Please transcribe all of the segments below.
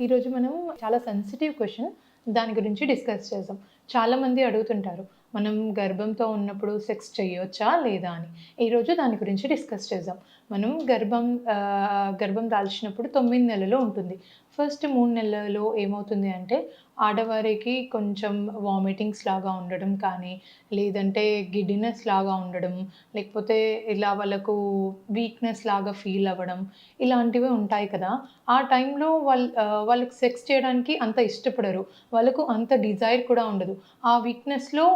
ఈరోజు మనం చాలా సెన్సిటివ్ క్వశ్చన్ దాని గురించి డిస్కస్ చేద్దాం. చాలామంది అడుగుతుంటారు మనం గర్భంతో ఉన్నప్పుడు సెక్స్ చేయొచ్చా లేదా అని. ఈరోజు దాని గురించి డిస్కస్ చేద్దాం. మనం గర్భం గర్భం దాల్చినప్పుడు తొమ్మిది నెలలు ఉంటుంది. ఫస్ట్ మూడు నెలలలో ఏమవుతుంది అంటే ఆడవారికి కొంచెం వామిటింగ్స్ లాగా ఉండడం కానీ లేదంటే గిడ్డినెస్ లాగా ఉండడం లేకపోతే ఇలా వాళ్ళకు వీక్నెస్ లాగా ఫీల్ అవ్వడం ఇలాంటివి ఉంటాయి కదా. ఆ టైంలో వాళ్ళ వాళ్ళకి సెక్స్ చేయడానికి అంత ఇష్టపడరు. వాళ్ళకు అంత డిజైర్ కూడా ఉండదు. ఆ వీక్నెస్లో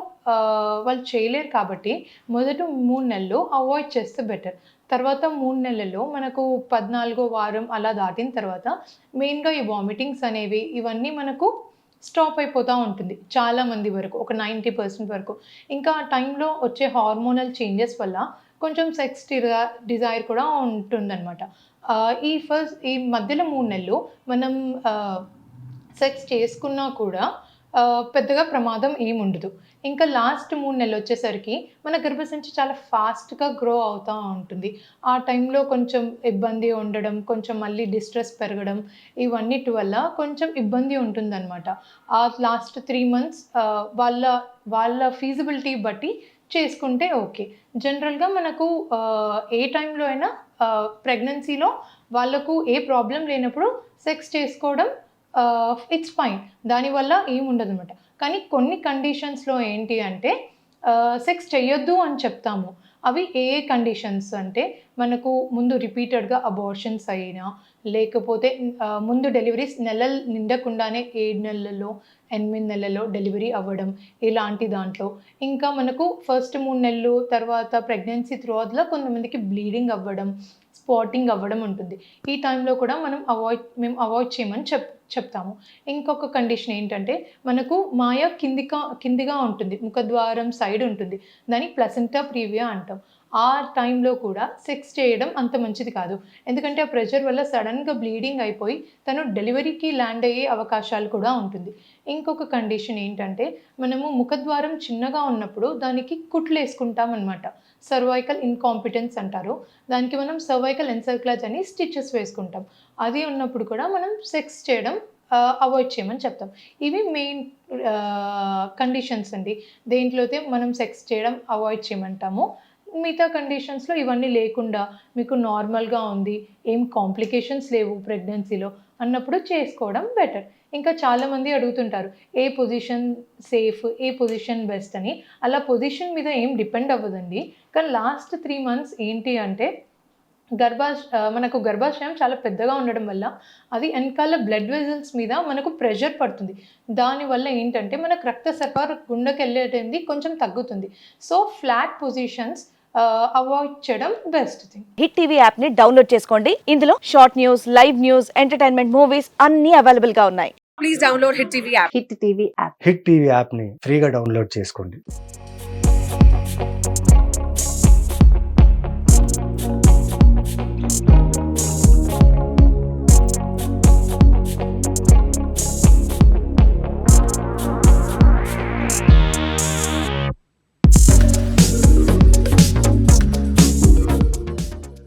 వాళ్ళు చేయలేరు కాబట్టి మొదట మూడు నెలలు అవాయిడ్ చేస్తే బెటర్ తర్వాత మూడు నెలల్లో మనకు పద్నాలుగో వారం అలా దాటిన తర్వాత మెయిన్గా ఈ వామిటింగ్స్ అనేవి ఇవన్నీ మనకు స్టాప్ అయిపోతూ ఉంటుంది చాలా మంది వరకు ఒక నైంటీ పర్సెంట్ వరకు. ఇంకా ఆ టైంలో వచ్చే హార్మోనల్ చేంజెస్ వల్ల కొంచెం సెక్స్ డిజైర్ కూడా ఉంటుందన్నమాట. ఈ ఫస్ట్ ఈ మధ్యలో మూడు నెలలు మనం సెక్స్ చేసుకున్నా కూడా పెద్దగా ప్రమాదం ఏమి ఉండదు. ఇంకా లాస్ట్ మూడు నెలలు వచ్చేసరికి మన గర్భసంచి చాలా ఫాస్ట్గా గ్రో అవుతూ ఉంటుంది. ఆ టైంలో కొంచెం ఇబ్బంది ఉండడం కొంచెం మళ్ళీ డిస్ట్రెస్ పెరగడం ఇవన్నిటి వల్ల కొంచెం ఇబ్బంది ఉంటుందన్నమాట. ఆ లాస్ట్ త్రీ మంత్స్ వాళ్ళ వాళ్ళ ఫీజిబిలిటీ బట్టి చేసుకుంటే ఓకే జనరల్గా మనకు ఏ టైంలో అయినా ప్రెగ్నెన్సీలో వాళ్ళకు ఏ ప్రాబ్లం లేనప్పుడు సెక్స్ చేసుకోవడం Uh, ఇట్స్ ఫైన్ దానివల్ల ఏముండదు అనమాట కానీ కొన్ని కండిషన్స్లో ఏంటి అంటే uh, సెక్స్ చేయొద్దు అని చెప్తాము. అవి ఏ ఏ కండిషన్స్ అంటే మనకు ముందు రిపీటెడ్గా అబార్షన్స్ అయినా లేకపోతే uh, ముందు డెలివరీస్ నెలలు నిండకుండానే ఏడు నెలల్లో ఎనిమిది నెలల్లో డెలివరీ అవ్వడం ఇలాంటి దాంట్లో. ఇంకా మనకు ఫస్ట్ మూడు నెలలు తర్వాత ప్రెగ్నెన్సీ త్రూఅవుట్లో కొంతమందికి బ్లీడింగ్ అవ్వడం స్పాటింగ్ అవ్వడం ఉంటుంది. ఈ టైంలో కూడా మనం అవాయిడ్ మేము అవాయిడ్ చేయమని చెప్ చెప్తాము. ఇంకొక కండిషన్ ఏంటంటే మనకు మాయ కిందిగా కిందిగా ఉంటుంది. ముఖద్వారం సైడ్ ఉంటుంది. దాన్ని ప్లసెంటా ప్రీవియా అంటాం. ఆ టైంలో కూడా సెక్స్ చేయడం అంత మంచిది కాదు. ఎందుకంటే ఆ ప్రెషర్ వల్ల సడన్గా బ్లీడింగ్ అయిపోయి తను డెలివరీకి ల్యాండ్ అయ్యే అవకాశాలు కూడా ఉంటుంది. ఇంకొక కండిషన్ ఏంటంటే మనము ముఖద్వారం చిన్నగా ఉన్నప్పుడు దానికి కుట్లు వేసుకుంటాం అనమాట సర్వైకల్ ఇన్కాంపిటెన్స్ అంటారు. దానికి మనం సర్వైకల్ ఎన్సర్క్లాజ్ అని స్టిచెస్ వేసుకుంటాం. అది ఉన్నప్పుడు కూడా మనం సెక్స్ చేయడం అవాయిడ్ చేయమని చెప్తాం. ఇవి మెయిన్ కండిషన్స్ అండి. దేంట్లో అయితే మనం సెక్స్ చేయడం అవాయిడ్ చేయమంటాము. మిగతా కండిషన్స్లో ఇవన్నీ లేకుండా మీకు నార్మల్గా ఉంది ఏం కాంప్లికేషన్స్ లేవు ప్రెగ్నెన్సీలో అన్నప్పుడు చేసుకోవడం బెటర్ ఇంకా చాలామంది అడుగుతుంటారు ఏ పొజిషన్ సేఫ్ ఏ పొజిషన్ బెస్ట్ అని. అలా పొజిషన్ మీద ఏం డిపెండ్ అవ్వదండి. కానీ లాస్ట్ త్రీ మంత్స్ ఏంటి అంటే గర్భాశ మనకు గర్భాశయం చాలా పెద్దగా ఉండడం వల్ల అది వెనకాల బ్లడ్ వెజల్స్ మీద మనకు ప్రెషర్ పడుతుంది. దానివల్ల ఏంటంటే మనకు రక్త సరఫరా గుండెకి వెళ్ళేది కొంచెం తగ్గుతుంది. సో ఫ్లాట్ పొజిషన్స్ అవాయిడ్ చేయడం బెస్ట్ థింగ్ హిట్ టీవీ యాప్ని డౌన్లోడ్ చేసుకోండి. ఇందులో short news live news entertainment movies అన్ని అవైలబుల్గా ఉన్నాయి. Please download Hit TV app. Hit TV app hit TV యాప్ని ఫ్రీగా డౌన్లోడ్ చేసుకోండి.